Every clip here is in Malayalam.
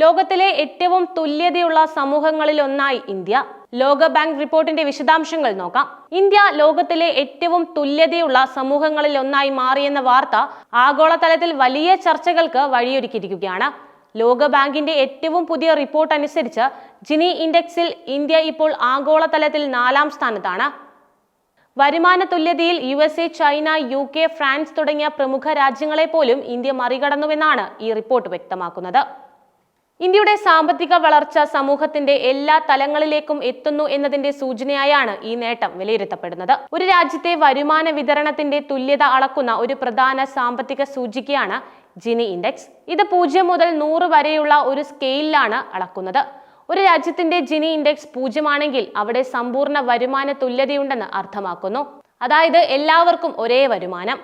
ലോകത്തിലെ ഏറ്റവും തുല്യതയുള്ള സമൂഹങ്ങളിൽ ഒന്നായി ഇന്ത്യ. ലോക ബാങ്ക് റിപ്പോർട്ടിന്റെ വിശദാംശങ്ങൾ നോക്കാം. ഇന്ത്യ ലോകത്തിലെ ഏറ്റവും തുല്യതയുള്ള സമൂഹങ്ങളിൽ ഒന്നായി മാറിയെന്ന വാർത്ത ആഗോളതലത്തിൽ വലിയ ചർച്ചകൾക്ക് വഴിയൊരുക്കിയിരിക്കുകയാണ്. ലോക ബാങ്കിന്റെ ഏറ്റവും പുതിയ റിപ്പോർട്ട് അനുസരിച്ച് ജിനി ഇൻഡെക്സിൽ ഇന്ത്യ ഇപ്പോൾ ആഗോളതലത്തിൽ നാലാം സ്ഥാനത്താണ്. വരുമാന തുല്യതയിൽ U S A China U K France തുടങ്ങിയ പ്രമുഖ രാജ്യങ്ങളെ പോലും ഇന്ത്യ മറികടന്നുവെന്നാണ് ഈ റിപ്പോർട്ട് വ്യക്തമാക്കുന്നത്. ഇന്ത്യയുടെ സാമ്പത്തിക വളർച്ച സമൂഹത്തിന്റെ എല്ലാ തലങ്ങളിലേക്കും എത്തുന്നു എന്നതിന്റെ സൂചനയായാണ് ഈ നേട്ടം വിലയിരുത്തപ്പെടുന്നത്. ഒരു രാജ്യത്തെ വരുമാന വിതരണത്തിന്റെ തുല്യത അളക്കുന്ന ഒരു പ്രധാന സാമ്പത്തിക സൂചികയാണ് ജിനി ഇൻഡെക്സ് ഇത് പൂജ്യം മുതൽ നൂറ് വരെയുള്ള ഒരു സ്കെയിലാണ് അളക്കുന്നത്. ഒരു രാജ്യത്തിന്റെ ജിനി ഇൻഡെക്സ് പൂജ്യമാണെങ്കിൽ അവിടെ സമ്പൂർണ വരുമാന തുല്യതയുണ്ടെന്ന് അർത്ഥമാക്കുന്നു. അതായത് എല്ലാവർക്കും ഒരേ വരുമാനം.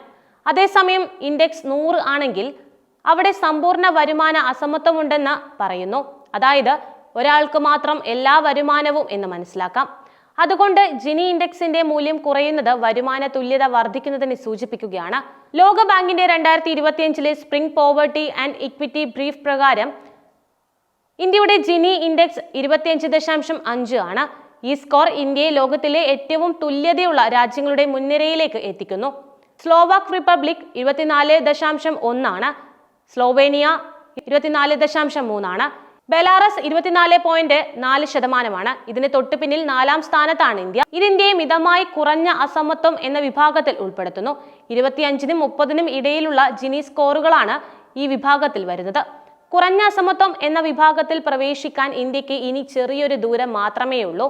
അതേസമയം ഇൻഡെക്സ് നൂറ് ആണെങ്കിൽ അവിടെ സമ്പൂർണ വരുമാന അസമത്വമുണ്ടെന്ന് പറയുന്നു. അതായത് ഒരാൾക്ക് മാത്രം എല്ലാ വരുമാനവും എന്ന് മനസ്സിലാക്കാം. അതുകൊണ്ട് ജിനി ഇൻഡെക്സിന്റെ മൂല്യം കുറയുന്നത് വരുമാന തുല്യത വർദ്ധിക്കുന്നതിനെ സൂചിപ്പിക്കുകയാണ്. ലോക ബാങ്കിന്റെ രണ്ടായിരത്തി ഇരുപത്തിയഞ്ചിലെ spring poverty and equity brief പ്രകാരം ഇന്ത്യയുടെ ജിനി ഇൻഡെക്സ് ഇരുപത്തിയഞ്ച് ദശാംശം അഞ്ച് ആണ്. ഈ സ്കോർ ഇന്ത്യയെ ലോകത്തിലെ ഏറ്റവും തുല്യതയുള്ള രാജ്യങ്ങളുടെ മുൻനിരയിലേക്ക് എത്തിക്കുന്നു. സ്ലോവാക് റിപ്പബ്ലിക് ഇരുപത്തിനാല് ദശാംശം ഒന്നാണ് സ്ലോവേനിയ ഇരുപത്തിനാല് ദശാംശം മൂന്നാണ്. ബെലാറസ് ഇരുപത്തിനാല് പോയിന്റ് നാല് ശതമാനമാണ്. ഇതിന് തൊട്ടുപിന്നിൽ നാലാം സ്ഥാനത്താണ് ഇന്ത്യ. ഇത് ഇന്ത്യയെ മിതമായി കുറഞ്ഞ അസമത്വം എന്ന വിഭാഗത്തിൽ ഉൾപ്പെടുത്തുന്നു. ഇരുപത്തിയഞ്ചിനും മുപ്പതിനും ഇടയിലുള്ള ജിനി സ്കോറുകളാണ് ഈ വിഭാഗത്തിൽ വരുന്നത്. കുറഞ്ഞ അസമത്വം എന്ന വിഭാഗത്തിൽ പ്രവേശിക്കാൻ ഇന്ത്യയ്ക്ക് ഇനി ചെറിയൊരു ദൂരം മാത്രമേ ഉള്ളൂ.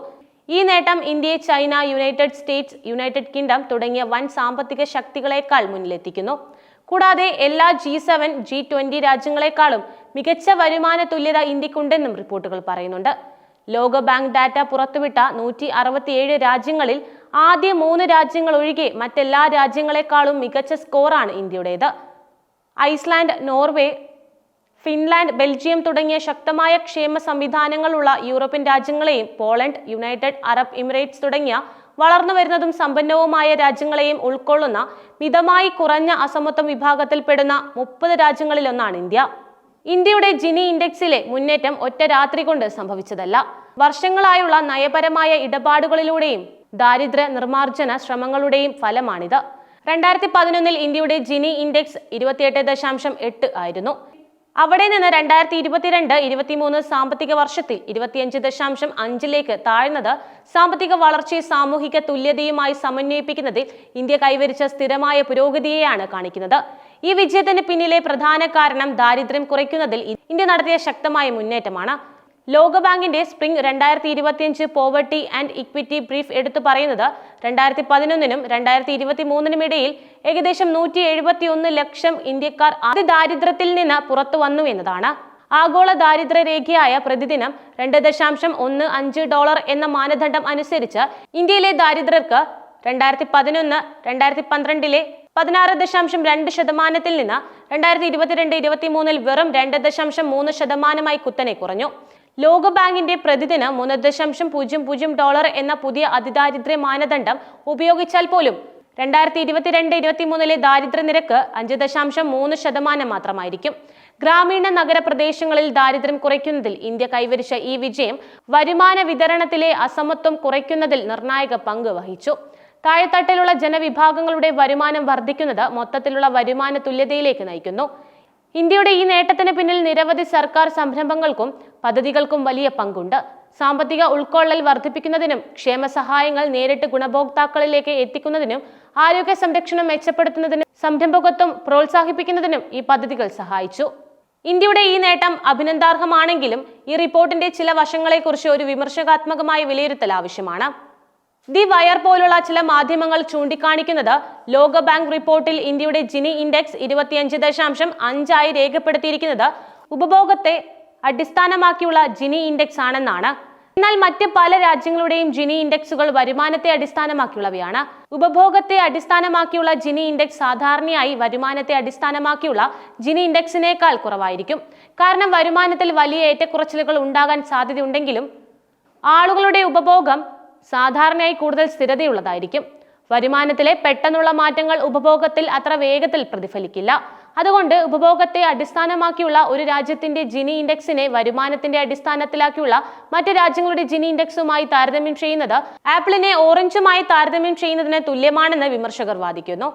ഈ നേട്ടം ഇന്ത്യയെ China United States United Kingdom തുടങ്ങിയ വൻ സാമ്പത്തിക ശക്തികളെക്കാൾ മുന്നിലെത്തിക്കുന്നു. കൂടാതെ എല്ലാ ജി സെവൻ ജി ട്വന്റി രാജ്യങ്ങളെക്കാളും മികച്ച വരുമാന തുല്യത ഇന്ത്യക്കുണ്ടെന്നും റിപ്പോർട്ടുകൾ പറയുന്നുണ്ട്. ലോക ബാങ്ക് ഡാറ്റ പുറത്തുവിട്ട നൂറ്റി അറുപത്തിയേഴ് രാജ്യങ്ങളിൽ ആദ്യ മൂന്ന് രാജ്യങ്ങൾ ഒഴികെ മറ്റെല്ലാ രാജ്യങ്ങളെക്കാളും മികച്ച സ്കോറാണ് ഇന്ത്യയുടേത്. ഐസ്ലാൻഡ് നോർവേ ഫിൻലാൻഡ് ബെൽജിയം തുടങ്ങിയ ശക്തമായ ക്ഷേമ സംവിധാനങ്ങളുള്ള യൂറോപ്യൻ രാജ്യങ്ങളെയും പോളണ്ട് യുണൈറ്റഡ് അറബ് എമിറേറ്റ്സ് തുടങ്ങിയ വളർന്നു വരുന്നതും സമ്പന്നവുമായ രാജ്യങ്ങളെയും ഉൾക്കൊള്ളുന്ന മിതമായി കുറഞ്ഞ അസമത്വം വിഭാഗത്തിൽപ്പെടുന്ന മുപ്പത് രാജ്യങ്ങളിലൊന്നാണ് ഇന്ത്യ. ഇന്ത്യയുടെ ജിനി ഇൻഡെക്സിലെ മുന്നേറ്റം ഒറ്റ രാത്രി കൊണ്ട് സംഭവിച്ചതല്ല. വർഷങ്ങളായുള്ള നയപരമായ ഇടപാടുകളിലൂടെയും ദാരിദ്ര്യ നിർമ്മാർജന ശ്രമങ്ങളുടെയും ഫലമാണിത്. രണ്ടായിരത്തി പതിനൊന്നിൽ ഇന്ത്യയുടെ ജിനി ഇൻഡെക്സ് ഇരുപത്തിയെട്ട് ദശാംശം എട്ട് ആയിരുന്നു. അവിടെ നിന്ന് രണ്ടായിരത്തി ഇരുപത്തിരണ്ട് ഇരുപത്തിമൂന്ന് സാമ്പത്തിക വർഷത്തിൽ ഇരുപത്തിയഞ്ച് ദശാംശം അഞ്ചിലേക്ക് താഴ്ന്നത് സാമ്പത്തിക വളർച്ചയെ സാമൂഹിക തുല്യതയുമായി സമന്വയിപ്പിക്കുന്നതിൽ ഇന്ത്യ കൈവരിച്ച സ്ഥിരമായ പുരോഗതിയെയാണ് കാണിക്കുന്നത്. ഈ വിജയത്തിന് പിന്നിലെ പ്രധാന കാരണം ദാരിദ്ര്യം കുറയ്ക്കുന്നതിൽ ഇന്ത്യ നടത്തിയ ശക്തമായ മുന്നേറ്റമാണ്. ലോകബാങ്കിന്റെ സ്പ്രിംഗ് രണ്ടായിരത്തി ഇരുപത്തിയഞ്ച് പോവർട്ടി ആൻഡ് ഇക്വിറ്റി ബ്രീഫ് എടുത്തു പറയുന്നത് രണ്ടായിരത്തി പതിനൊന്നിനും രണ്ടായിരത്തി ഇരുപത്തി മൂന്നിനും ഇടയിൽ ഏകദേശം നൂറ്റി എഴുപത്തി ഒന്ന് ലക്ഷം ഇന്ത്യക്കാർ അതിദാരിദ്ര്യത്തിൽ നിന്ന് പുറത്തു വന്നു എന്നതാണ്. ആഗോള ദാരിദ്ര്യ രേഖയായ പ്രതിദിനം രണ്ട് ദശാംശം ഒന്ന് അഞ്ച് ഡോളർ എന്ന മാനദണ്ഡം അനുസരിച്ച് ഇന്ത്യയിലെ ദാരിദ്ര്യർക്ക് രണ്ടായിരത്തി പതിനൊന്ന് രണ്ടായിരത്തി പന്ത്രണ്ടിലെ പതിനാറ് ദശാംശം രണ്ട് ശതമാനത്തിൽ നിന്ന് രണ്ടായിരത്തി ഇരുപത്തിരണ്ട് ഇരുപത്തി മൂന്നിൽ വെറും രണ്ട് ദശാംശം മൂന്ന് ശതമാനമായി കുത്തനെ കുറഞ്ഞു. ലോകബാങ്കിന്റെ പ്രതിദിനം മൂന്ന് ദശാംശം പൂജ്യം പൂജ്യം ഡോളർ എന്ന പുതിയ അതിദാരിദ്ര്യ മാനദണ്ഡം ഉപയോഗിച്ചാൽ പോലും രണ്ടായിരത്തി ഇരുപത്തിരണ്ട് ഇരുപത്തിമൂന്നിലെ ദാരിദ്ര്യ നിരക്ക് അഞ്ച് ദശാംശം മൂന്ന് ശതമാനം മാത്രമായിരിക്കും. ഗ്രാമീണ നഗരപ്രദേശങ്ങളിൽ ദാരിദ്ര്യം കുറയ്ക്കുന്നതിൽ ഇന്ത്യ കൈവരിച്ച ഈ വിജയം വരുമാന വിതരണത്തിലെ അസമത്വം കുറയ്ക്കുന്നതിൽ നിർണായക പങ്ക് വഹിച്ചു. താഴെത്തട്ടിലുള്ള ജനവിഭാഗങ്ങളുടെ വരുമാനം വർദ്ധിക്കുന്നത് മൊത്തത്തിലുള്ള വരുമാന തുല്യതയിലേക്ക് നയിക്കുന്നു. ഇന്ത്യയുടെ ഈ നേട്ടത്തിന് പിന്നിൽ നിരവധി സർക്കാർ സംരംഭങ്ങൾക്കും പദ്ധതികൾക്കും വലിയ പങ്കുണ്ട്. സാമ്പത്തിക ഉൾക്കൊള്ളൽ വർദ്ധിപ്പിക്കുന്നതിനും ക്ഷേമ സഹായങ്ങൾ നേരിട്ട് ഗുണഭോക്താക്കളിലേക്ക് എത്തിക്കുന്നതിനും ആരോഗ്യ സംരക്ഷണം മെച്ചപ്പെടുത്തുന്നതിനും സംരംഭകത്വം പ്രോത്സാഹിപ്പിക്കുന്നതിനും ഈ പദ്ധതികൾ സഹായിച്ചു. ഇന്ത്യയുടെ ഈ നേട്ടം അഭിനന്ദാർഹമാണെങ്കിലും ഈ റിപ്പോർട്ടിന്റെ ചില വശങ്ങളെക്കുറിച്ച് ഒരു വിമർശകാത്മകമായ വിലയിരുത്തൽ ആവശ്യമാണ്. ദി വയർ പോലുള്ള ചില മാധ്യമങ്ങൾ ചൂണ്ടിക്കാണിക്കുന്നത് ലോക ബാങ്ക് റിപ്പോർട്ടിൽ ഇന്ത്യയുടെ ജിനി ഇൻഡെക്സ് ഇരുപത്തിയഞ്ച് ദശാംശം അഞ്ചായി രേഖപ്പെടുത്തിയിരിക്കുന്നത് ഉപഭോഗത്തെ അടിസ്ഥാനമാക്കിയുള്ള ജിനി ഇൻഡെക്സ് ആണെന്നാണ്. എന്നാൽ മറ്റ് പല രാജ്യങ്ങളുടെയും ജിനി ഇൻഡെക്സുകൾ വരുമാനത്തെ അടിസ്ഥാനമാക്കിയുള്ളവയാണ്. ഉപഭോഗത്തെ അടിസ്ഥാനമാക്കിയുള്ള ജിനി ഇൻഡെക്സ് സാധാരണയായി വരുമാനത്തെ അടിസ്ഥാനമാക്കിയുള്ള ജിനി ഇൻഡെക്സിനേക്കാൾ കുറവായിരിക്കും. കാരണം വരുമാനത്തിൽ വലിയ ഏറ്റക്കുറച്ചിലുകൾ ഉണ്ടാകാൻ സാധ്യതയുണ്ടെങ്കിലും ആളുകളുടെ ഉപഭോഗം സാധാരണയായി കൂടുതൽ സ്ഥിരതയുള്ളതായിരിക്കും. വരുമാനത്തിലെ പെട്ടെന്നുള്ള മാറ്റങ്ങൾ ഉപഭോഗത്തിൽ അത്ര വേഗത്തിൽ പ്രതിഫലിക്കില്ല. അതുകൊണ്ട് ഉപഭോഗത്തെ അടിസ്ഥാനമാക്കിയുള്ള ഒരു രാജ്യത്തിന്റെ ജിനി ഇൻഡെക്സിനെ വരുമാനത്തിന്റെ അടിസ്ഥാനത്തിലാക്കിയുള്ള മറ്റ് രാജ്യങ്ങളുടെ ജിനി ഇൻഡെക്സുമായി താരതമ്യം ചെയ്യുന്നത് ആപ്പിളിനെ ഓറഞ്ചുമായി താരതമ്യം ചെയ്യുന്നതിന് തുല്യമാണെന്ന് വിമർശകർ വാദിക്കുന്നു.